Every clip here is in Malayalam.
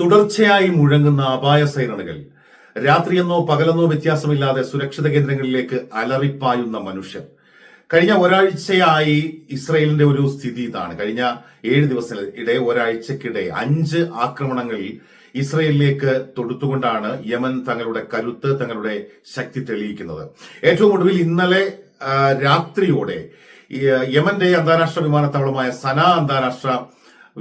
തുടർച്ചയായി മുഴങ്ങുന്ന അപായ സൈറണുകൾ. രാത്രിയെന്നോ പകലെന്നോ വ്യത്യാസമില്ലാതെ സുരക്ഷിത കേന്ദ്രങ്ങളിലേക്ക് അലറിപ്പായുന്ന മനുഷ്യർ. കഴിഞ്ഞ ഒരാഴ്ചയായി ഇസ്രയേലിന്റെ ഒരു സ്ഥിതി ഇതാണ്. കഴിഞ്ഞ ഏഴ് ദിവസത്തിനിടെ ഒരാഴ്ചക്കിടെ അഞ്ച് ആക്രമണങ്ങൾ ഇസ്രയേലിലേക്ക് തൊടുത്തുകൊണ്ടാണ് യമൻ തങ്ങളുടെ കരുത്ത് തങ്ങളുടെ ശക്തി തെളിയിക്കുന്നത്. ഏറ്റവും ഒടുവിൽ ഇന്നലെ രാത്രിയോടെ യമന്റെ അന്താരാഷ്ട്ര വിമാനത്താവളമായ സന അന്താരാഷ്ട്ര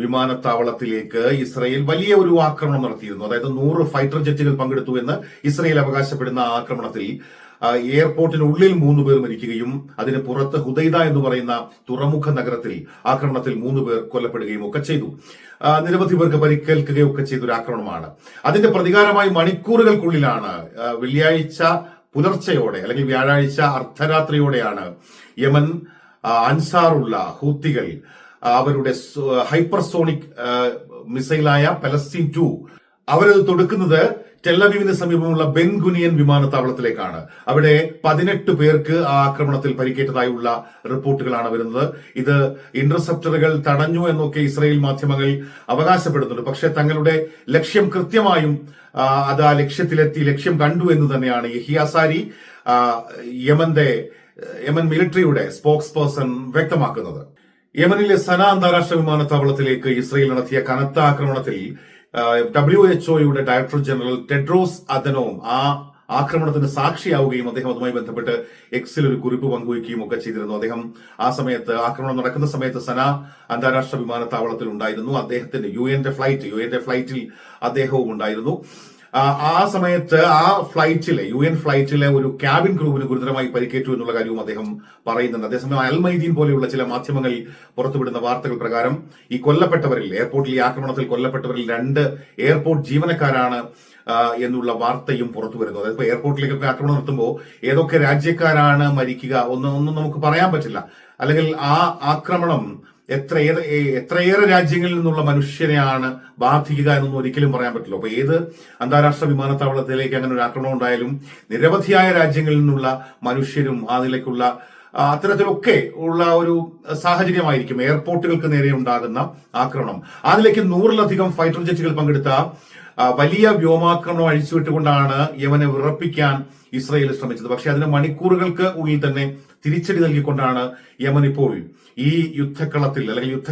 വിമാനത്താവളത്തിലേക്ക് ഇസ്രയേൽ വലിയ ഒരു ആക്രമണം നടത്തിയിരുന്നു. അതായത് നൂറ് ഫൈറ്റർ ജെറ്റുകൾ പങ്കെടുത്തു എന്ന് ഇസ്രയേൽ അവകാശപ്പെടുന്ന ആക്രമണത്തിൽ എയർപോർട്ടിനുള്ളിൽ മൂന്ന് പേർ മരിക്കുകയും അതിന് പുറത്ത് ഹുദൈദ എന്ന് പറയുന്ന തുറമുഖ നഗരത്തിൽ ആക്രമണത്തിൽ മൂന്ന് പേർ കൊല്ലപ്പെടുകയും ഒക്കെ ചെയ്തു. നിരവധി പേർക്ക് പരിക്കേൽക്കുകയും ഒക്കെ ചെയ്ത ഒരു ആക്രമണമാണ്. അതിന്റെ പ്രതികാരമായി മണിക്കൂറുകൾക്കുള്ളിലാണ് വെള്ളിയാഴ്ച പുലർച്ചയോടെ അല്ലെങ്കിൽ വ്യാഴാഴ്ച അർദ്ധരാത്രിയോടെയാണ് യമൻ അൻസാറുള്ള ഹൂത്തികൾ അവരുടെ ഹൈപ്പർസോണിക് മിസൈലായ പലസ്തീൻ ടു അവരത് തൊടുക്കുന്നത് ടെല്ലവീവിന് സമീപമുള്ള ബെൻഗുനിയൻ വിമാനത്താവളത്തിലേക്കാണ്. അവിടെ പതിനെട്ട് പേർക്ക് ആ ആക്രമണത്തിൽ പരിക്കേറ്റതായുള്ള റിപ്പോർട്ടുകളാണ് വരുന്നത്. ഇത് ഇന്റർസെപ്റ്ററുകൾ തടഞ്ഞു എന്നൊക്കെ ഇസ്രായേൽ മാധ്യമങ്ങൾ അവകാശപ്പെടുന്നുണ്ട്. പക്ഷേ തങ്ങളുടെ ലക്ഷ്യം കൃത്യമായും അത് ആ ലക്ഷ്യത്തിലെത്തി ലക്ഷ്യം കണ്ടു എന്ന് തന്നെയാണ് യഹിയാസാരി യമന്റെ യമൻ മിലിറ്ററിയുടെ സ്പോക്സ് പേഴ്സൺ വ്യക്തമാക്കുന്നത്. യമനിലെ സന അന്താരാഷ്ട്ര വിമാനത്താവളത്തിലേക്ക് ഇസ്രയേൽ നടത്തിയ കനത്ത ആക്രമണത്തിൽ ഡബ്ല്യു എച്ച് ഒയുടെ ഡയറക്ടർ ജനറൽ ടെഡ്രോസ് അദനോം ആ ആക്രമണത്തിന് സാക്ഷിയാവുകയും അദ്ദേഹം അതുമായി ബന്ധപ്പെട്ട് എക്സിൽ ഒരു കുറിപ്പ് പങ്കുവയ്ക്കുകയും ഒക്കെ ചെയ്തിരുന്നു. അദ്ദേഹം ആ സമയത്ത് ആക്രമണം നടക്കുന്ന സമയത്ത് സന അന്താരാഷ്ട്ര വിമാനത്താവളത്തിൽ ഉണ്ടായിരുന്നു അദ്ദേഹത്തിന്റെ യു എന്റെ ഫ്ലൈറ്റ് യു എന്റെ ഫ്ലൈറ്റിൽ അദ്ദേഹവും ഉണ്ടായിരുന്നു ആ, സമയത്ത് ആ ഫ്ലൈറ്റിലെ യു എൻ ഫ്ലൈറ്റിലെ ഒരു ക്യാബിൻ ക്രൂവിന് ഗുരുതരമായി പരിക്കേറ്റു എന്നുള്ള കാര്യവും അദ്ദേഹം പറയുന്നുണ്ട്. അതേസമയം അൽമൈദീൻ പോലെയുള്ള ചില മാധ്യമങ്ങൾ പുറത്തുവിടുന്ന വാർത്തകൾ പ്രകാരം ഈ കൊല്ലപ്പെട്ടവരിൽ എയർപോർട്ടിൽ ഈ ആക്രമണത്തിൽ കൊല്ലപ്പെട്ടവരിൽ രണ്ട് എയർപോർട്ട് ജീവനക്കാരാണ് എന്നുള്ള വാർത്തയും പുറത്തു വരുന്നു അതായത് ഇപ്പോൾ എയർപോർട്ടിലേക്കൊക്കെ ആക്രമണം നടത്തുമ്പോൾ ഏതൊക്കെ രാജ്യക്കാരാണ് മരിക്കുക ഒന്നും നമുക്ക് പറയാൻ പറ്റില്ല. അല്ലെങ്കിൽ ആ ആക്രമണം എത്രയേറെ എത്രയേറെ രാജ്യങ്ങളിൽ നിന്നുള്ള മനുഷ്യരെയാണ് ബാധിക്കുക എന്നൊന്നും ഒരിക്കലും പറയാൻ പറ്റില്ല. അപ്പൊ ഏത് അന്താരാഷ്ട്ര വിമാനത്താവളത്തിലേക്ക് അങ്ങനെ ഒരു ആക്രമണം ഉണ്ടായാലും നിരവധിയായ രാജ്യങ്ങളിൽ നിന്നുള്ള മനുഷ്യരും ആ, അത്തരത്തിലൊക്കെ ഉള്ള ഒരു സാഹചര്യമായിരിക്കും. എയർപോർട്ടുകൾക്ക് നേരെ ഉണ്ടാകുന്ന ആക്രമണം. അതിലേക്ക് നൂറിലധികം ഫൈറ്റർ ജെറ്റുകൾ പങ്കെടുത്ത വലിയ വ്യോമാക്രമണം അഴിച്ചുവിട്ടുകൊണ്ടാണ് യമനെ വിറപ്പിക്കാൻ ഇസ്രയേൽ ശ്രമിച്ചത്. പക്ഷേ അതിന് മണിക്കൂറുകൾക്ക് ഉള്ളിൽ തന്നെ തിരിച്ചടി നൽകിക്കൊണ്ടാണ് യമൻ ഇപ്പോൾ ഈ യുദ്ധക്കളത്തിൽ അല്ലെങ്കിൽ യുദ്ധ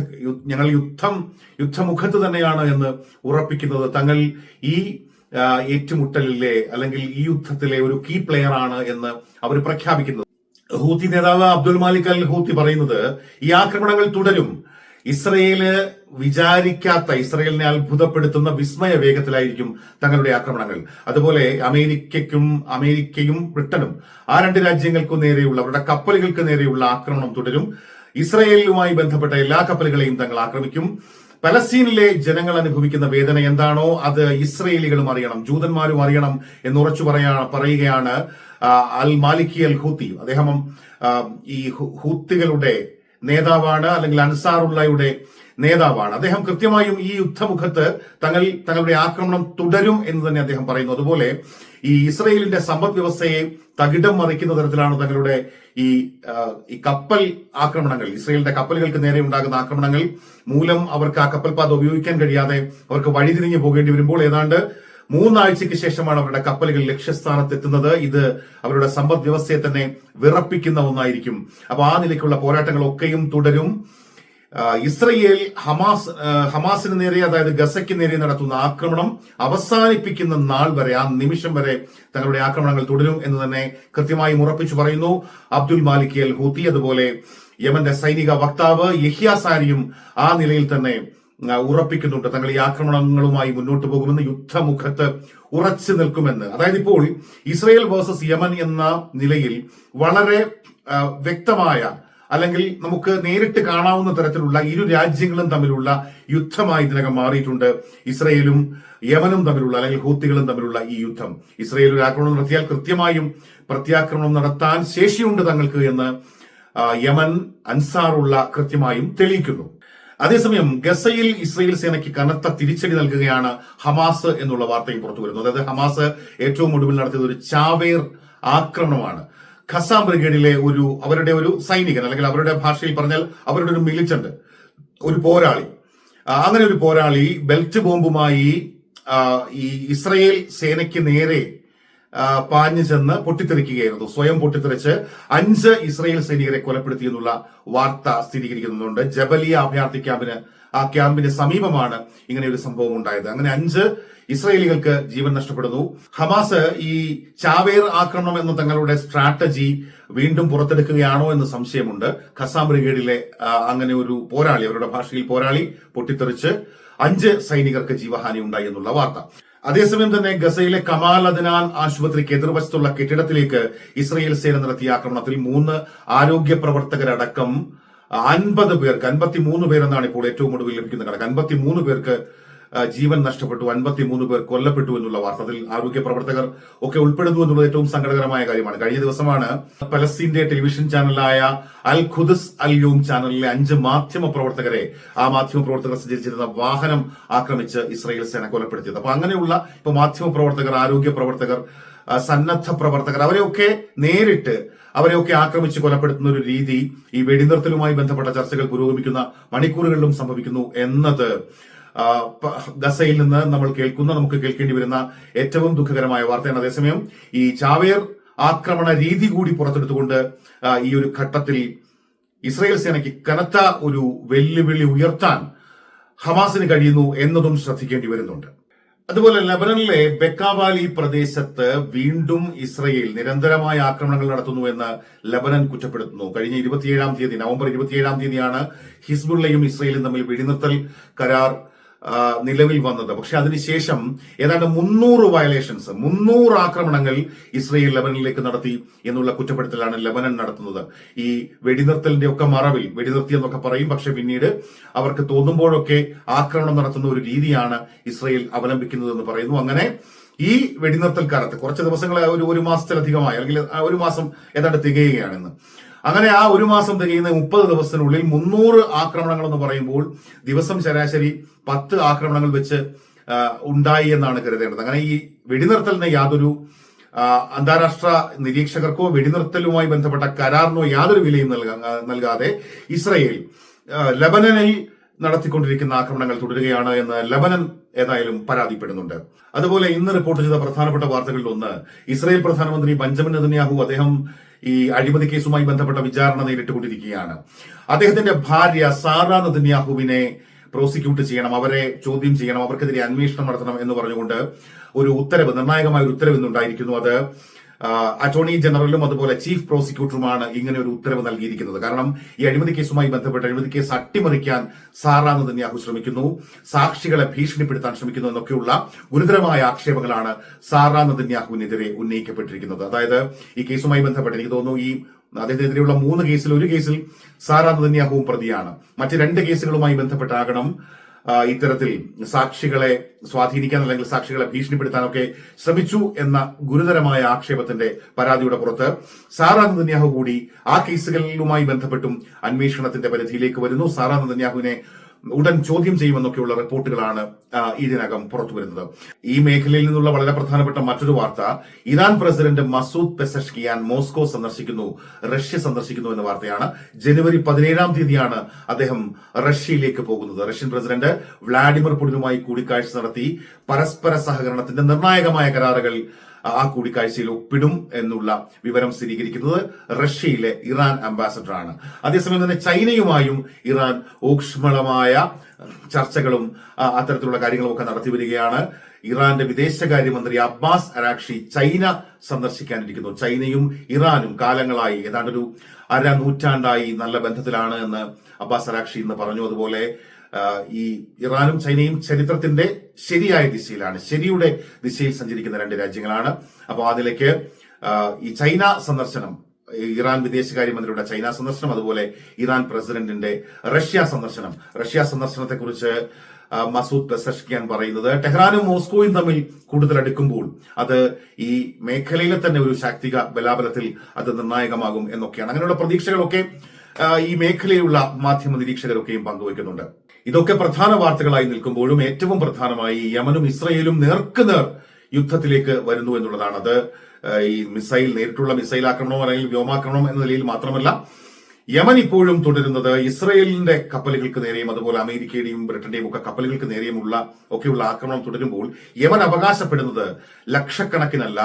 ഞങ്ങൾ യുദ്ധം യുദ്ധമുഖത്ത് തന്നെയാണ് എന്ന് ഉറപ്പിക്കുന്നത്. തങ്ങൾ ഈ ഏറ്റുമുട്ടലിലെ അല്ലെങ്കിൽ ഈ യുദ്ധത്തിലെ ഒരു കീ പ്ലെയർ ആണ് എന്ന് അവർ പ്രഖ്യാപിക്കുന്നത്. ഹൂത്തി നേതാവ് അബ്ദുൽ മാലിക് അൽ ഹൂത്തി പറയുന്നത് ഈ ആക്രമണങ്ങൾ തുടരും. ഇസ്രയേൽ വിചാരിക്കാത്ത ഇസ്രയേലിനെ അത്ഭുതപ്പെടുത്തുന്ന വിസ്മയ വേഗത്തിലായിരിക്കും തങ്ങളുടെ ആക്രമണങ്ങൾ. അതുപോലെ അമേരിക്കയ്ക്കും അമേരിക്കയും ബ്രിട്ടനും ആ രണ്ട് രാജ്യങ്ങൾക്കും നേരെയുള്ള അവരുടെ കപ്പലുകൾക്ക് നേരെയുള്ള ആക്രമണം തുടരും. ഇസ്രയേലുമായി ബന്ധപ്പെട്ട എല്ലാ കപ്പലുകളെയും തങ്ങൾ ആക്രമിക്കും. പലസ്തീനിലെ ജനങ്ങൾ അനുഭവിക്കുന്ന വേദന എന്താണോ അത് ഇസ്രയേലികളും അറിയണം ജൂതന്മാരും അറിയണം എന്ന് ഉറച്ചു പറയാ പറയുകയാണ് അൽ മാലിക്കി അൽ ഹൂത്തി അദ്ദേഹം ഈ ഹൂത്തികളുടെ നേതാവാണ് അല്ലെങ്കിൽ അൻസാറുള്ളയുടെ നേതാവാണ്. അദ്ദേഹം കൃത്യമായും ഈ യുദ്ധമുഖത്ത് തങ്ങൾ തങ്ങളുടെ ആക്രമണം തുടരും എന്ന് തന്നെ അദ്ദേഹം പറയുന്നു. അതുപോലെ ഈ ഇസ്രയേലിന്റെ സമ്പദ് വ്യവസ്ഥയെ തകിടം മറിക്കുന്ന തരത്തിലാണ് തങ്ങളുടെ ഈ ഈ കപ്പൽ ആക്രമണങ്ങൾ ഇസ്രയേലിന്റെ കപ്പലുകൾക്ക് നേരെ ഉണ്ടാകുന്ന ആക്രമണങ്ങൾ മൂലം അവർക്ക് ആ കപ്പൽപാത ഉപയോഗിക്കാൻ കഴിയാതെ അവർക്ക് വഴിതിരിഞ്ഞു പോകേണ്ടി വരുമ്പോൾ ഏതാണ്ട് മൂന്നാഴ്ചയ്ക്ക് ശേഷമാണ് അവരുടെ കപ്പലുകൾ ലക്ഷ്യസ്ഥാനത്ത് എത്തുന്നത് ഇത് അവരുടെ സമ്പദ് വ്യവസ്ഥയെ തന്നെ വിറപ്പിക്കുന്ന ഒന്നായിരിക്കും. അപ്പൊ ആ നിലയ്ക്കുള്ള പോരാട്ടങ്ങളൊക്കെയും തുടരും. ആ, ഇസ്രയേൽ ഹമാസ് ഹമാസിന് നേരെ അതായത് ഗസയ്ക്ക് നേരെ നടത്തുന്ന ആക്രമണം അവസാനിപ്പിക്കുന്ന നാൾ വരെ ആ നിമിഷം വരെ തങ്ങളുടെ ആക്രമണങ്ങൾ തുടരും എന്ന് തന്നെ കൃത്യമായി ഉറപ്പിച്ചു പറയുന്നു അബ്ദുൽ മാലിക് എൽ ഹൂത്തി. അതുപോലെ യമന്റെ സൈനിക വക്താവ് യഹ്യാസാരിയും ആ നിലയിൽ തന്നെ ഉറപ്പിക്കുന്നുണ്ട്. തങ്ങൾ ഈ ആക്രമണങ്ങളുമായി മുന്നോട്ട് പോകുമെന്ന് യുദ്ധമുഖത്ത് ഉറച്ചു നിൽക്കുമെന്ന്. അതായത് ഇപ്പോൾ ഇസ്രയേൽ വേഴ്സസ് യമൻ എന്ന നിലയിൽ വളരെ വ്യക്തമായ അല്ലെങ്കിൽ നമുക്ക് നേരിട്ട് കാണാവുന്ന തരത്തിലുള്ള ഇരു രാജ്യങ്ങളും തമ്മിലുള്ള യുദ്ധമായി ഇതിനകം മാറിയിട്ടുണ്ട്. ഇസ്രയേലും യമനും തമ്മിലുള്ള അല്ലെങ്കിൽ ഹൂത്തികളും തമ്മിലുള്ള ഈ യുദ്ധം. ഇസ്രയേൽ ഒരു ആക്രമണം നടത്തിയാൽ കൃത്യമായും പ്രത്യാക്രമണം നടത്താൻ ശേഷിയുണ്ട് തങ്ങൾക്ക് എന്ന് യമൻ അൻസാറുള്ള കൃത്യമായും തെളിയിക്കുന്നു. അതേസമയം ഗസയിൽ ഇസ്രയേൽ സേനയ്ക്ക് കനത്ത തിരിച്ചടി നൽകുകയാണ് ഹമാസ് എന്നുള്ള വാർത്തയും പുറത്തു വരുന്നു. അതായത് ഹമാസ് ഏറ്റവും ഒടുവിൽ നടത്തിയത് ഒരു ചാവേർ ആക്രമണമാണ്. ഖസാം ബ്രിഗേഡിലെ ഒരു അവരുടെ ഒരു സൈനികൻ അല്ലെങ്കിൽ അവരുടെ ഭാഷയിൽ പറഞ്ഞാൽ അവരുടെ ഒരു മിലിറ്റന്റ് ഒരു പോരാളി. അങ്ങനെ ഒരു പോരാളി ബെൽറ്റ് ബോംബുമായി ഈ ഇസ്രയേൽ സേനയ്ക്ക് നേരെ പാഞ്ഞു ചെന്ന് പൊട്ടിത്തെറിക്കുകയായിരുന്നു. സ്വയം പൊട്ടിത്തെറിച്ച് അഞ്ച് ഇസ്രയേൽ സൈനികരെ കൊലപ്പെടുത്തി എന്നുള്ള വാർത്ത സ്ഥിരീകരിക്കുന്നുണ്ട്. ജബലിയ അഭയാർത്ഥി ക്യാമ്പിന് ആ ക്യാമ്പിന് സമീപമാണ് ഇങ്ങനെ ഒരു സംഭവം ഉണ്ടായത്. അങ്ങനെ അഞ്ച് ഇസ്രയേലികൾക്ക് ജീവൻ നഷ്ടപ്പെടുന്നു. ഹമാസ് ഈ ചാവേർ ആക്രമണം എന്ന തങ്ങളുടെ സ്ട്രാറ്റജി വീണ്ടും പുറത്തെടുക്കുകയാണോ എന്ന് സംശയമുണ്ട്. ഖസാം ബ്രിഗേഡിലെ അങ്ങനെ ഒരു പോരാളി അവരുടെ ഭാഷയിൽ പോരാളി പൊട്ടിത്തെറിച്ച് അഞ്ച് സൈനികർക്ക് ജീവഹാനി ഉണ്ടായി എന്നുള്ള വാർത്ത. അതേസമയം തന്നെ ഗസയിലെ കമാൽ അദനാൻ ആശുപത്രിക്ക് എതിർവശത്തുള്ള കെട്ടിടത്തിലേക്ക് ഇസ്രയേൽ സേന നടത്തിയ ആക്രമണത്തിൽ മൂന്ന് ആരോഗ്യ പ്രവർത്തകരടക്കം അൻപത് പേർക്ക് അൻപത്തിമൂന്ന് പേരെന്നാണ് ഇപ്പോൾ ഏറ്റവും ഒടുവിൽ ലഭിക്കുന്ന കണക്ക്. അൻപത്തിമൂന്ന് പേർക്ക് ജീവൻ നഷ്ടപ്പെട്ടു. അൻപത്തിമൂന്ന് പേർ കൊല്ലപ്പെട്ടു എന്നുള്ള വാർത്ത അതിൽ ആരോഗ്യ പ്രവർത്തകർ ഒക്കെ ഉൾപ്പെടുന്നു എന്നുള്ളത് ഏറ്റവും സങ്കടകരമായ കാര്യമാണ്. കഴിഞ്ഞ ദിവസമാണ് പലസ്തീന്റെ ടെലിവിഷൻ ചാനലായ അൽ ഖുദസ് അൽ യൂം ചാനലിലെ അഞ്ച് മാധ്യമ പ്രവർത്തകരെ ആ മാധ്യമ പ്രവർത്തകർ സഞ്ചരിച്ചിരുന്ന വാഹനം ആക്രമിച്ച് ഇസ്രായേൽ സേന കൊലപ്പെടുത്തിയത്. അപ്പൊ അങ്ങനെയുള്ള ഇപ്പൊ മാധ്യമ പ്രവർത്തകർ ആരോഗ്യ പ്രവർത്തകർ സന്നദ്ധ പ്രവർത്തകർ അവരെയൊക്കെ നേരിട്ട് അവരെയൊക്കെ ആക്രമിച്ച് കൊലപ്പെടുത്തുന്ന ഒരു രീതി ഈ വെടിനിർത്തലുമായി ബന്ധപ്പെട്ട ചർച്ചകൾ പുരോഗമിക്കുന്ന മണിക്കൂറുകളിലും സംഭവിക്കുന്നു എന്നത് ഗസയിൽ നിന്ന് നമ്മൾ കേൾക്കുന്ന നമുക്ക് കേൾക്കേണ്ടി വരുന്ന ഏറ്റവും ദുഃഖകരമായ വാർത്തയാണ് അതേസമയം ഈ ചാവേർ ആക്രമണ രീതി കൂടി പുറത്തെടുത്തുകൊണ്ട് ഈ ഒരു ഘട്ടത്തിൽ ഇസ്രായേൽ സേനയ്ക്ക് കനത്ത ഒരു വെല്ലുവിളി ഉയർത്താൻ ഹമാസിന് കഴിയുന്നു എന്നതും ശ്രദ്ധിക്കേണ്ടി വരുന്നുണ്ട്. അതുപോലെ ലബനനിലെ ബെക്കാവാലി പ്രദേശത്ത് വീണ്ടും ഇസ്രയേൽ നിരന്തരമായ ആക്രമണങ്ങൾ നടത്തുന്നു എന്ന് ലബനൻ കുറ്റപ്പെടുത്തുന്നു. കഴിഞ്ഞ ഇരുപത്തിയേഴാം തീയതി നവംബർ ഇരുപത്തിയേഴാം തീയതിയാണ് ഹിസ്ബുള്ളയും ഇസ്രയേലും തമ്മിൽ വെടിനിർത്തൽ കരാർ നിലവിൽ വന്നത്. പക്ഷെ അതിനുശേഷം ഏതാണ്ട് മുന്നൂറ് വയലേഷൻസ് മുന്നൂറ് ആക്രമണങ്ങൾ ഇസ്രയേൽ ലെബനിലേക്ക് നടത്തി എന്നുള്ള കുറ്റപ്പെടുത്തലാണ് ലെബനൻ നടത്തുന്നത്. ഈ വെടിനിർത്തലിന്റെ ഒക്കെ മറവിൽ വെടിനിർത്തി എന്നൊക്കെ പറയും. പക്ഷെ പിന്നീട് അവർക്ക് തോന്നുമ്പോഴൊക്കെ ആക്രമണം നടത്തുന്ന ഒരു രീതിയാണ് ഇസ്രയേൽ അവലംബിക്കുന്നത് എന്ന് പറയുന്നു. അങ്ങനെ ഈ വെടിനിർത്തൽ കാലത്ത് കുറച്ച് ദിവസങ്ങൾ ഒരു ഒരു മാസത്തിലധികമായി അല്ലെങ്കിൽ ഒരു മാസം ഏതാണ്ട് തികയുകയാണെന്ന്. അങ്ങനെ ആ ഒരു മാസം തികയുന്ന മുപ്പത് ദിവസത്തിനുള്ളിൽ മുന്നൂറ് ആക്രമണങ്ങൾ എന്ന് പറയുമ്പോൾ ദിവസം ശരാശരി പത്ത് ആക്രമണങ്ങൾ വെച്ച് ഉണ്ടായി എന്നാണ് കരുതേണ്ടത്. അങ്ങനെ ഈ വെടിനിർത്തലിന് യാതൊരു അന്താരാഷ്ട്ര നിരീക്ഷകർക്കോ വെടിനിർത്തലുമായി ബന്ധപ്പെട്ട കരാറിനോ യാതൊരു വിലയും നൽകാ നൽകാതെ ഇസ്രയേൽ ലബനനിൽ നടത്തിക്കൊണ്ടിരിക്കുന്ന ആക്രമണങ്ങൾ തുടരുകയാണ് എന്ന് ലബനൻ ഏതായാലും പരാതിപ്പെടുന്നുണ്ട്. അതുപോലെ ഇന്ന് റിപ്പോർട്ട് ചെയ്ത പ്രധാനപ്പെട്ട വാർത്തകളിൽ ഒന്ന് ഇസ്രായേൽ പ്രധാനമന്ത്രി ബഞ്ചമിൻ നെതന്യാഹു അദ്ദേഹം ഈ അഴിമതി കേസുമായി ബന്ധപ്പെട്ട വിചാരണ നേരിട്ടുകൊണ്ടിരിക്കുകയാണ്. അദ്ദേഹത്തിന്റെ ഭാര്യ സാറ നദിന്യാഹുവിനെ പ്രോസിക്യൂട്ട് ചെയ്യണം അവരെ ചോദ്യം ചെയ്യണം അവർക്കെതിരെ അന്വേഷണം നടത്തണം എന്ന് പറഞ്ഞുകൊണ്ട് ഒരു ഉത്തരവ് നിർണായകമായ ഒരു ഉത്തരവ് ഇന്നുണ്ടായിരിക്കുന്നു. അത് അറ്റോർണി ജനറലും അതുപോലെ ചീഫ് പ്രോസിക്യൂട്ടറുമാണ് ഇങ്ങനെ ഒരു ഉത്തരവ് നൽകിയിരിക്കുന്നത്. കാരണം ഈ അഴിമതി കേസുമായി ബന്ധപ്പെട്ട് അഴിമതി കേസ് അട്ടിമറിക്കാൻ സാറാ നെതന്യാഹു ശ്രമിക്കുന്നു. സാക്ഷികളെ ഭീഷണിപ്പെടുത്താൻ ശ്രമിക്കുന്നു എന്നൊക്കെയുള്ള ഗുരുതരമായ ആക്ഷേപങ്ങളാണ് സാറാ നെതന്യാഹുവിനെതിരെ ഉന്നയിക്കപ്പെട്ടിരിക്കുന്നത്. അതായത് ഈ കേസുമായി ബന്ധപ്പെട്ട് എനിക്ക് തോന്നുന്നു ഈ അദ്ദേഹത്തിനെതിരെയുള്ള മൂന്ന് കേസിൽ ഒരു കേസിൽ സാറാ നെതന്യാഹുവും പ്രതിയാണ്. മറ്റ് രണ്ട് കേസുകളുമായി ബന്ധപ്പെട്ടാകണം. ഇത്തരത്തിൽ സാക്ഷികളെ സ്വാധീനിക്കാൻ അല്ലെങ്കിൽ സാക്ഷികളെ ഭീഷണിപ്പെടുത്താനൊക്കെ ശ്രമിച്ചു എന്ന ഗുരുതരമായ ആക്ഷേപത്തിന്റെ പരാതിയുടെ പുറത്ത് സാറാ നന്ദന്യാഹു കൂടി ആ കേസുകളിലുമായി ബന്ധപ്പെട്ടും അന്വേഷണത്തിന്റെ പരിധിയിലേക്ക് വരുന്നു. സാറാ നെതന്യാഹുവിനെ ഉടൻ ചോദ്യം ചെയ്യുമെന്നൊക്കെയുള്ള റിപ്പോർട്ടുകളാണ് ഇതിനകം പുറത്തു വരുന്നത്. ഈ മേഖലയിൽ നിന്നുള്ള വളരെ പ്രധാനപ്പെട്ട മറ്റൊരു വാർത്ത Iran president Masoud Pezeshkian Moscow സന്ദർശിക്കുന്നു റഷ്യ സന്ദർശിക്കുന്നു എന്ന വാർത്തയാണ്. ജനുവരി പതിനേഴാം തീയതിയാണ് അദ്ദേഹം റഷ്യയിലേക്ക് പോകുന്നത്. റഷ്യൻ പ്രസിഡന്റ് വ്ളാഡിമിർ പുടിനുമായി കൂടിക്കാഴ്ച നടത്തി പരസ്പര സഹകരണത്തിന്റെ നിർണായകമായ കരാറുകൾ ആ കൂടിക്കാഴ്ചയിൽ ഒപ്പിടും എന്നുള്ള വിവരം സ്ഥിരീകരിക്കുന്നത് റഷ്യയിലെ ഇറാൻ അംബാസഡറാണ്. അതേസമയം തന്നെ ചൈനയുമായും ഇറാൻ ഊക്ഷ്മളമായ ചർച്ചകളും അത്തരത്തിലുള്ള കാര്യങ്ങളും ഒക്കെ നടത്തി വരികയാണ്. ഇറാന്റെ വിദേശകാര്യമന്ത്രി അബ്ബാസ് അരാക്ഷി ചൈന സന്ദർശിക്കാനിരിക്കുന്നു. ചൈനയും ഇറാനും കാലങ്ങളായി ഏതാണ്ടൊരു അര നൂറ്റാണ്ടായി നല്ല ബന്ധത്തിലാണ് എന്ന് അബ്ബാസ് അരാക്ഷി ഇന്ന് പറഞ്ഞു. അതുപോലെ ഈ ഇറാനും ചൈനയും ചരിത്രത്തിന്റെ ശരിയായ ദിശയിലാണ് ശരിയുടെ ദിശയിൽ സഞ്ചരിക്കുന്ന രണ്ട് രാജ്യങ്ങളാണ്. അപ്പോൾ അതിലേക്ക് ഈ ചൈന സന്ദർശനം ഇറാൻ വിദേശകാര്യമന്ത്രിയുടെ ചൈന സന്ദർശനം അതുപോലെ ഇറാൻ പ്രസിഡന്റിന്റെ റഷ്യ സന്ദർശനം. റഷ്യ സന്ദർശനത്തെക്കുറിച്ച് കുറിച്ച് മസൂദ് പെസഷ്കിയാൻ പറയുന്നത് ടെഹ്റാനും മോസ്കോയും തമ്മിൽ കൂടുതൽ അടുക്കുമ്പോൾ അത് ഈ മേഖലയിലെ തന്നെ ഒരു ശാക്തിക ബലാബലത്തിൽ അത് നിർണായകമാകും എന്നൊക്കെയാണ്. അങ്ങനെയുള്ള പ്രതീക്ഷകളൊക്കെ ഈ മേഖലയിലുള്ള മാധ്യമ നിരീക്ഷകരൊക്കെയും പങ്കുവയ്ക്കുന്നുണ്ട്. ഇതൊക്കെ പ്രധാന വാർത്തകളായി നിൽക്കുമ്പോഴും ഏറ്റവും പ്രധാനമായി യമനും ഇസ്രയേലും നേർക്കുനേർ യുദ്ധത്തിലേക്ക് വരുന്നു എന്നുള്ളതാണ്. അത് ഈ മിസൈൽ നേരിട്ടുള്ള മിസൈൽ ആക്രമണമോ അല്ലെങ്കിൽ വ്യോമാക്രമണം എന്ന നിലയിൽ മാത്രമല്ല യമൻ ഇപ്പോഴും തുടരുന്നത് ഇസ്രയേലിന്റെ കപ്പലുകൾക്ക് നേരെയും അതുപോലെ അമേരിക്കയുടെയും ബ്രിട്ടന്റെയും ഒക്കെ കപ്പലുകൾക്ക് നേരെയുമുള്ള ഒക്കെയുള്ള ആക്രമണം തുടരുമ്പോൾ യമൻ അവകാശപ്പെടുന്നത് ലക്ഷക്കണക്കിനല്ല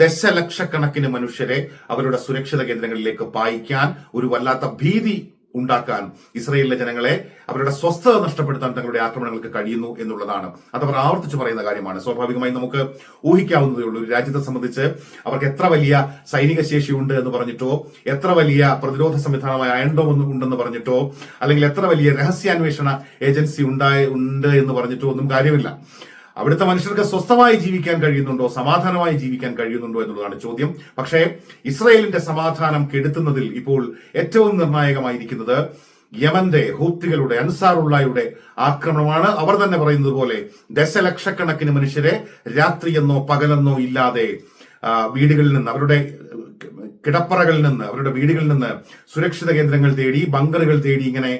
ദശലക്ഷക്കണക്കിന് മനുഷ്യരെ അവരുടെ സുരക്ഷിത കേന്ദ്രങ്ങളിലേക്ക് പായിക്കാൻ ഒരു വല്ലാത്ത ഭീതി ഉണ്ടാക്കാൻ ഇസ്രയേലിലെ ജനങ്ങളെ അവരുടെ സ്വസ്ഥത നഷ്ടപ്പെടുത്താൻ തങ്ങളുടെ ആക്രമണങ്ങൾക്ക് കഴിയുന്നു എന്നുള്ളതാണ്. അത് അവർ ആവർത്തിച്ച് പറയുന്ന കാര്യമാണ്. സ്വാഭാവികമായി നമുക്ക് ഊഹിക്കാവുന്നതേ ഉള്ളൂ. ഒരു രാജ്യത്തെ സംബന്ധിച്ച് അവർക്ക് എത്ര വലിയ സൈനിക ശേഷിയുണ്ട് എന്ന് പറഞ്ഞിട്ടോ എത്ര വലിയ പ്രതിരോധ സംവിധാനമായ ഒന്ന് ഉണ്ടെന്ന് പറഞ്ഞിട്ടോ അല്ലെങ്കിൽ എത്ര വലിയ രഹസ്യാന്വേഷണ ഏജൻസി ഉണ്ടായി ഉണ്ട് എന്ന് പറഞ്ഞിട്ടോ ഒന്നും കാര്യമില്ല. അവിടുത്തെ മനുഷ്യർക്ക് സ്വസ്ഥമായി ജീവിക്കാൻ കഴിയുന്നുണ്ടോ? സമാധാനമായി ജീവിക്കാൻ കഴിയുന്നുണ്ടോ എന്നുള്ളതാണ് ചോദ്യം. പക്ഷേ ഇസ്രയേലിന്റെ സമാധാനം കെടുത്തുന്നതിൽ ഇപ്പോൾ ഏറ്റവും നിർണായകമായിരിക്കുന്നത് യമന്റെ ഹൂത്തികളുടെ അൻസാറുള്ളയുടെ ആക്രമണമാണ്. അവർ തന്നെ പറയുന്നത് പോലെ ദശലക്ഷക്കണക്കിന് മനുഷ്യരെ രാത്രിയെന്നോ പകലെന്നോ ഇല്ലാതെ വീടുകളിൽ നിന്ന് അവരുടെ കിടപ്പറകളിൽ നിന്ന് അവരുടെ വീടുകളിൽ നിന്ന് സുരക്ഷിത കേന്ദ്രങ്ങൾ തേടി ബങ്കറുകൾ തേടി ഇങ്ങനെ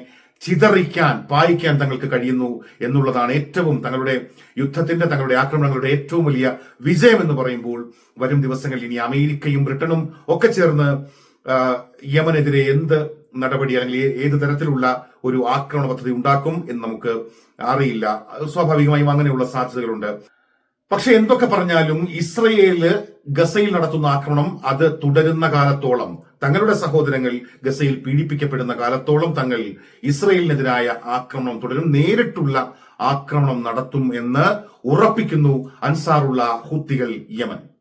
ചിതറിക്കാൻ പായിക്കാൻ തങ്ങൾക്ക് കഴിയുന്നു എന്നുള്ളതാണ് ഏറ്റവും തങ്ങളുടെ യുദ്ധത്തിന്റെ തങ്ങളുടെ ആക്രമണങ്ങളുടെ ഏറ്റവും വലിയ വിജയം എന്ന് പറയുമ്പോൾ വരും ദിവസങ്ങളിൽ ഇനി അമേരിക്കയും ബ്രിട്ടനും ഒക്കെ ചേർന്ന് യമനെതിരെ എന്ത് നടപടി അല്ലെങ്കിൽ ഏത് തരത്തിലുള്ള ഒരു ആക്രമണ പദ്ധതി ഉണ്ടാക്കും എന്ന് നമുക്ക് അറിയില്ല. സ്വാഭാവികമായും അങ്ങനെയുള്ള സാധ്യതകളുണ്ട്. പക്ഷെ എന്തൊക്കെ പറഞ്ഞാലും ഇസ്രയേൽ ഗസയിൽ നടത്തുന്ന ആക്രമണം അത് തുടരുന്ന കാലത്തോളം തങ്ങളുടെ സഹോദരങ്ങൾ ഗസയിൽ പീഡിപ്പിക്കപ്പെടുന്ന കാലത്തോളം തങ്ങൾ ഇസ്രയേലിനെതിരായ ആക്രമണം തുടരും. നേരിട്ടുള്ള ആക്രമണം നടത്തും എന്ന് ഉറപ്പിക്കുന്നു അൻസാറുള്ള ഹുത്തികൾ യമൻ.